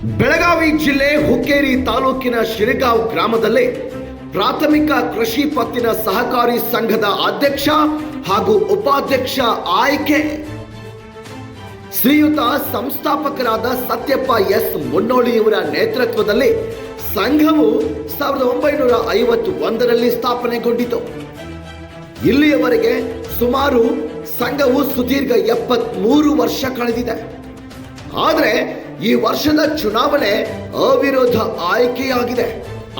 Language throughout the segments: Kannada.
ಬೆಳಗಾವಿ ಜಿಲ್ಲೆ ಹುಕ್ಕೇರಿ ತಾಲೂಕಿನ ಶಿರಗಾಂವ್ ಗ್ರಾಮದಲ್ಲಿ ಪ್ರಾಥಮಿಕ ಕೃಷಿ ಪತ್ತಿನ ಸಹಕಾರಿ ಸಂಘದ ಅಧ್ಯಕ್ಷ ಹಾಗೂ ಉಪಾಧ್ಯಕ್ಷ ಆಯ್ಕೆ. ಶ್ರೀಯುತ ಸಂಸ್ಥಾಪಕರಾದ ಸತ್ಯಪ್ಪ ಎಸ್ ಮುನ್ನೋಳಿಯವರ ನೇತೃತ್ವದಲ್ಲಿ ಸಂಘವು ಸಾವಿರದ ಒಂಬೈನೂರ ಐವತ್ತು ಒಂದರಲ್ಲಿ ಸ್ಥಾಪನೆಗೊಂಡಿತು. ಇಲ್ಲಿಯವರೆಗೆ ಸುಮಾರು ಸಂಘವು ಸುದೀರ್ಘ ಎಪ್ಪತ್ಮೂರು ವರ್ಷ ಕಳೆದಿದೆ. ಆದರೆ ಈ ವರ್ಷದ ಚುನಾವಣೆ ಅವಿರೋಧ ಆಯ್ಕೆಯಾಗಿದೆ.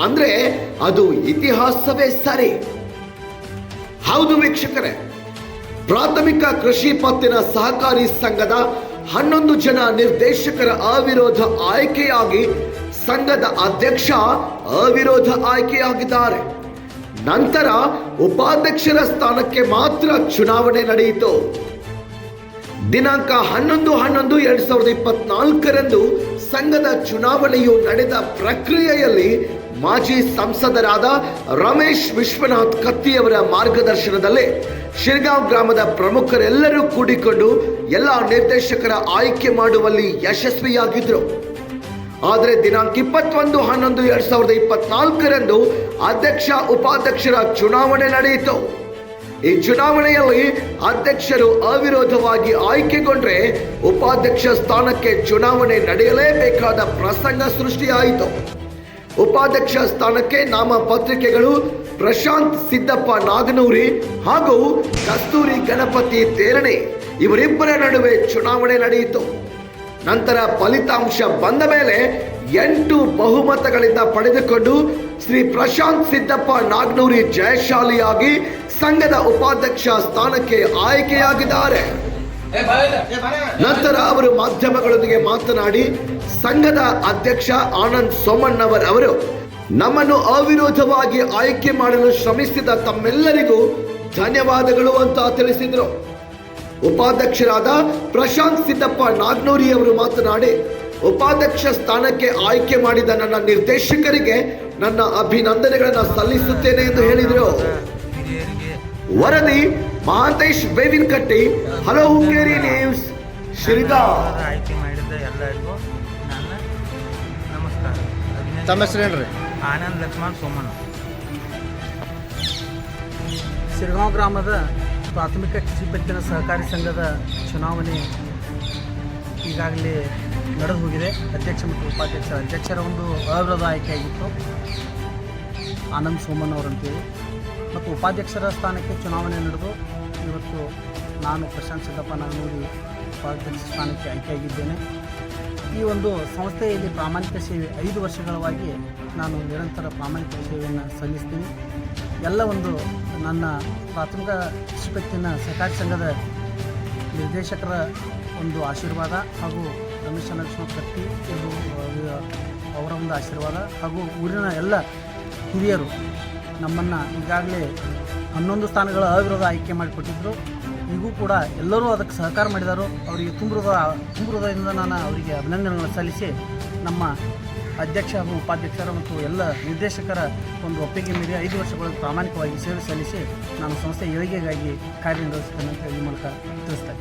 ಅಂದ್ರೆ ಅದು ಇತಿಹಾಸವೇ ಸರಿ. ಹೌದು ವೀಕ್ಷಕರೇ, ಪ್ರಾಥಮಿಕ ಕೃಷಿ ಪತ್ತಿನ ಸಹಕಾರಿ ಸಂಘದ ಹನ್ನೊಂದು ಜನ ನಿರ್ದೇಶಕರ ಅವಿರೋಧ ಆಯ್ಕೆಯಾಗಿ ಸಂಘದ ಅಧ್ಯಕ್ಷ ಅವಿರೋಧ ಆಯ್ಕೆಯಾಗಿದ್ದಾರೆ. ನಂತರ ಉಪಾಧ್ಯಕ್ಷರ ಸ್ಥಾನಕ್ಕೆ ಮಾತ್ರ ಚುನಾವಣೆ ನಡೆಯಿತು. ದಿನಾಂಕ ಹನ್ನೊಂದು ಹನ್ನೊಂದು ಎರಡ್ ಸಾವಿರದ ಇಪ್ಪತ್ನಾಲ್ಕರಂದು ಸಂಘದ ಚುನಾವಣೆಯು ನಡೆದ ಪ್ರಕ್ರಿಯೆಯಲ್ಲಿ ಮಾಜಿ ಸಂಸದರಾದ ರಮೇಶ್ ವಿಶ್ವನಾಥ್ ಕತ್ತಿಯವರ ಮಾರ್ಗದರ್ಶನದಲ್ಲಿ ಶಿರ್ಗಾಂವ್ ಗ್ರಾಮದ ಪ್ರಮುಖರೆಲ್ಲರೂ ಕೂಡಿಕೊಂಡು ಎಲ್ಲ ನಿರ್ದೇಶಕರ ಆಯ್ಕೆ ಮಾಡುವಲ್ಲಿ ಯಶಸ್ವಿಯಾಗಿದ್ರು. ಆದರೆ ದಿನಾಂಕ ಇಪ್ಪತ್ತೊಂದು ಹನ್ನೊಂದು ಎರಡ್ ಸಾವಿರದ ಇಪ್ಪತ್ನಾಲ್ಕರಂದು ಅಧ್ಯಕ್ಷ, ಉಪಾಧ್ಯಕ್ಷರ ಚುನಾವಣೆ ನಡೆಯಿತು. ಈ ಚುನಾವಣೆಯಲ್ಲಿ ಅಧ್ಯಕ್ಷರು ಅವಿರೋಧವಾಗಿ ಆಯ್ಕೆಗೊಂಡ್ರೆ ಉಪಾಧ್ಯಕ್ಷ ಸ್ಥಾನಕ್ಕೆ ಚುನಾವಣೆ ನಡೆಯಲೇಬೇಕಾದ ಪ್ರಸಂಗ ಸೃಷ್ಟಿಯಾಯಿತು. ಉಪಾಧ್ಯಕ್ಷ ಸ್ಥಾನಕ್ಕೆ ನಾಮಪತ್ರಿಕೆಗಳು ಪ್ರಶಾಂತ್ ಸಿದ್ದಪ್ಪ ನಾಗನೂರಿ ಹಾಗೂ ಕಸ್ತೂರಿ ಗಣಪತಿ ತೇರಣೆ ಇವರಿಬ್ಬರ ನಡುವೆ ಚುನಾವಣೆ ನಡೆಯಿತು. ನಂತರ ಫಲಿತಾಂಶ ಬಂದ ಮೇಲೆ ಎಂಟು ಬಹುಮತಗಳಿಂದ ಪಡೆದುಕೊಂಡು ಶ್ರೀ ಪ್ರಶಾಂತ್ ಸಿದ್ದಪ್ಪ ನಾಗ್ನೂರಿ ಜಯಶಾಲಿಯಾಗಿ ಸಂಘದ ಉಪಾಧ್ಯಕ್ಷ ಸ್ಥಾನಕ್ಕೆ ಆಯ್ಕೆಯಾಗಿದ್ದಾರೆ. ನಂತರ ಅವರು ಮಾಧ್ಯಮಗಳೊಂದಿಗೆ ಮಾತನಾಡಿ ಸಂಘದ ಅಧ್ಯಕ್ಷ ಆನಂದ್ ಸೋಮಣ್ಣವರ್ ಅವರು ನಮ್ಮನ್ನು ಅವಿರೋಧವಾಗಿ ಆಯ್ಕೆ ಮಾಡಲು ಶ್ರಮಿಸಿದ ತಮ್ಮೆಲ್ಲರಿಗೂ ಧನ್ಯವಾದಗಳು ಅಂತ ತಿಳಿಸಿದರು. ಉಪಾಧ್ಯಕ್ಷರಾದ ಪ್ರಶಾಂತ್ ಸಿದ್ದಪ್ಪ ನಾಗ್ನೂರಿ ಅವರು ಮಾತನಾಡಿ ಉಪಾಧ್ಯಕ್ಷ ಸ್ಥಾನಕ್ಕೆ ಆಯ್ಕೆ ಮಾಡಿದ ನನ್ನ ನಿರ್ದೇಶಕರಿಗೆ ನನ್ನ ಅಭಿನಂದನೆಗಳನ್ನು ಸಲ್ಲಿಸುತ್ತೇನೆ ಎಂದು ಹೇಳಿದರು. ವರದಿ ಮಹಾಂತೇಶ್ ಬೇವಿನ ಕಟ್ಟಿ ಹಲೋ ಹುಕ್ಕೇರಿ ನ್ಯೂಸ್ ಶ್ರೀದಾ. ಆಯ್ಕೆ ಮಾಡಿದ ಎಲ್ಲರಿಗೂ ನನ್ನ ನಮಸ್ಕಾರ. ತಮ್ಮ ಹೆಸರು ಏನ್ರಿ ಆನಂದ್ ಲಕ್ಷ್ಮಣ್ ಸೋಮಣ್ಣ. ಸಿರಗಾಂವ್ ಗ್ರಾಮದ ಪ್ರಾಥಮಿಕ ಕೃಷಿ ಪತ್ತಿನ ಸಹಕಾರಿ ಸಂಘದ ಚುನಾವಣೆ ಈಗಾಗಲೇ ನಡೆದು ಹೋಗಿದೆ. ಅಧ್ಯಕ್ಷ ಮತ್ತು ಉಪಾಧ್ಯಕ್ಷ ಅಧ್ಯಕ್ಷರ ಒಂದು ಅವಿರೋಧ ಆಯ್ಕೆಯಾಗಿತ್ತು. ಆನಂದ್ ಸೋಮನ್ ಅವರಂತೇಳಿ. ಮತ್ತು ಉಪಾಧ್ಯಕ್ಷರ ಸ್ಥಾನಕ್ಕೆ ಚುನಾವಣೆ ನಡೆದು ಇವತ್ತು ನಾನು ಪ್ರಶಾಂತ್ ಸಿದ್ದಪ್ಪ ಉಪಾಧ್ಯಕ್ಷ ಸ್ಥಾನಕ್ಕೆ ಆಯ್ಕೆಯಾಗಿದ್ದೇನೆ. ಈ ಒಂದು ಸಂಸ್ಥೆಯಲ್ಲಿ ಪ್ರಾಮಾಣಿಕ ಸೇವೆ ಐದು ವರ್ಷಗಳವಾಗಿ ನಾನು ನಿರಂತರ ಪ್ರಾಮಾಣಿಕ ಸೇವೆಯನ್ನು ಸಲ್ಲಿಸ್ತೀನಿ. ಎಲ್ಲ ಒಂದು ನನ್ನ ಪ್ರಾಥಮಿಕ ಶಿಕ್ಷಕತ್ತಿನ ಸಹಕಾರಿ ಸಂಘದ ನಿರ್ದೇಶಕರ ಒಂದು ಆಶೀರ್ವಾದ ಹಾಗೂ ರಮೇಶ್ ಲಕ್ಷ್ಮಣ ಇದು ಅವರ ಒಂದು ಆಶೀರ್ವಾದ ಹಾಗೂ ಊರಿನ ಎಲ್ಲ ಹಿರಿಯರು ನಮ್ಮನ್ನು ಈಗಾಗಲೇ ಹನ್ನೊಂದು ಸ್ಥಾನಗಳ ಅವಿರೋಧ ಆಯ್ಕೆ ಮಾಡಿಕೊಟ್ಟಿದ್ದರು ಈಗೂ ಕೂಡ ಎಲ್ಲರೂ ಅದಕ್ಕೆ ಸಹಕಾರ ಮಾಡಿದರು. ಅವರಿಗೆ ತುಂಬ ಹೃದಯ, ತುಂಬ ಹೃದಯದಿಂದ ನಾನು ಅವರಿಗೆ ಅಭಿನಂದನೆಗಳನ್ನು ಸಲ್ಲಿಸಿ ನಮ್ಮ ಅಧ್ಯಕ್ಷ ಹಾಗೂ ಉಪಾಧ್ಯಕ್ಷರ ಮತ್ತು ಎಲ್ಲ ನಿರ್ದೇಶಕರ ಒಂದು ಒಪ್ಪಿಗೆ ಮೀರಿ ಐದು ವರ್ಷಗಳ ಪ್ರಾಮಾಣಿಕವಾಗಿ ಸೇವೆ ಸಲ್ಲಿಸಿ ನಾನು ಸಂಸ್ಥೆ ಏಳಿಗೆಗಾಗಿ ಕಾರ್ಯನಿರ್ವಹಿಸ್ತೇನೆ ಅಂತ ಈ ಮೂಲಕ ತಿಳಿಸ್ತಾ